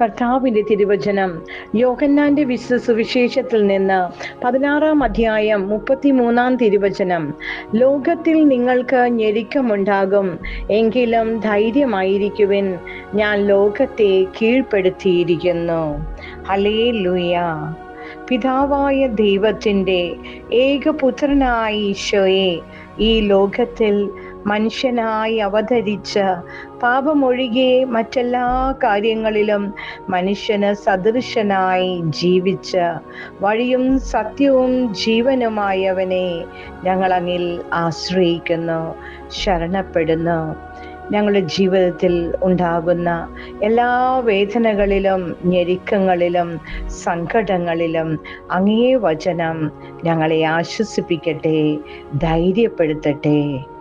കർത്താവിന്റെ തിരുവചനം. യോഗന്നാന്റെ വിശുദ്ധ സുവിശേഷത്തിൽ നിന്ന് പതിനാറാം അധ്യായം മുപ്പത്തിമൂന്നാം തിരുവചനം. ലോകത്തിൽ നിങ്ങൾക്ക് ഞെരുക്കമുണ്ടാകും എങ്കിലും ധൈര്യമായിരിക്കുവിൻ. ഞാൻ ലോകത്തെ കീഴ്പ്പെടുത്തിയിരിക്കുന്നു. ഹലേ ലുയ പിതാവായ ദൈവത്തിന്റെ ഏകപുത്രനായ ഈശോയെ ഈ ലോകത്തിൽ മനുഷ്യനായി അവതരിച്ച് പാപമൊഴികെ മറ്റെല്ലാ കാര്യങ്ങളിലും മനുഷ്യന് സദൃശനായി ജീവിച്ച് വഴിയും സത്യവും ജീവനുമായവനെ ഞങ്ങൾ അങ്ങിൽ ആശ്രയിക്കുന്നു ശരണപ്പെടുന്നു. ഞങ്ങളുടെ ജീവിതത്തിൽ ഉണ്ടാകുന്ന എല്ലാ വേദനകളിലും ഞെരുക്കങ്ങളിലും സങ്കടങ്ങളിലും അങ്ങേ വചനം ഞങ്ങളെ ആശ്വസിപ്പിക്കട്ടെ ധൈര്യപ്പെടുത്തട്ടെ.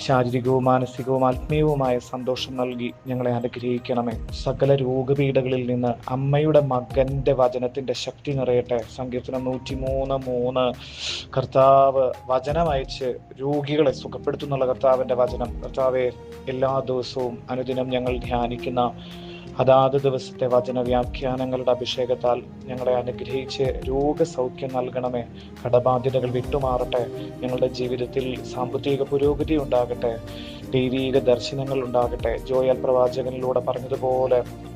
ശാരീരികവും മാനസികവും ആത്മീയവുമായ സന്തോഷം നൽകി ഞങ്ങളെ അനുഗ്രഹിക്കണമേ. സകല രോഗപീഠകളിൽ നിന്ന് അമ്മയുടെ മകന്റെ വചനത്തിന്റെ ശക്തി നിറയട്ടെ. സങ്കീർത്തനം നൂറ്റി മൂന്ന്. മൂന്ന് കർത്താവ് വചനം അയച്ച് രോഗികളെ സുഖപ്പെടുത്തുന്നുള്ള കർത്താവിന്റെ വചനം. കർത്താവെ എല്ലാ ദിവസവും അനുദിനം ഞങ്ങൾ ധ്യാനിക്കുന്ന അതാത് ദിവസത്തെ വചന വ്യാഖ്യാനങ്ങളുടെ അഭിഷേകത്താൽ ഞങ്ങളെ അനുഗ്രഹിച്ച് രോഗസൗഖ്യം നൽകണമേ. കടബാധ്യതകൾ വിട്ടുമാറട്ടെ. ഞങ്ങളുടെ ജീവിതത്തിൽ സാമ്പത്തിക പുരോഗതി ഉണ്ടാകട്ടെ. ദൈവീക ദർശനങ്ങൾ ഉണ്ടാകട്ടെ. ജോയൽ പ്രവാചകനിലൂടെ പറഞ്ഞതുപോലെ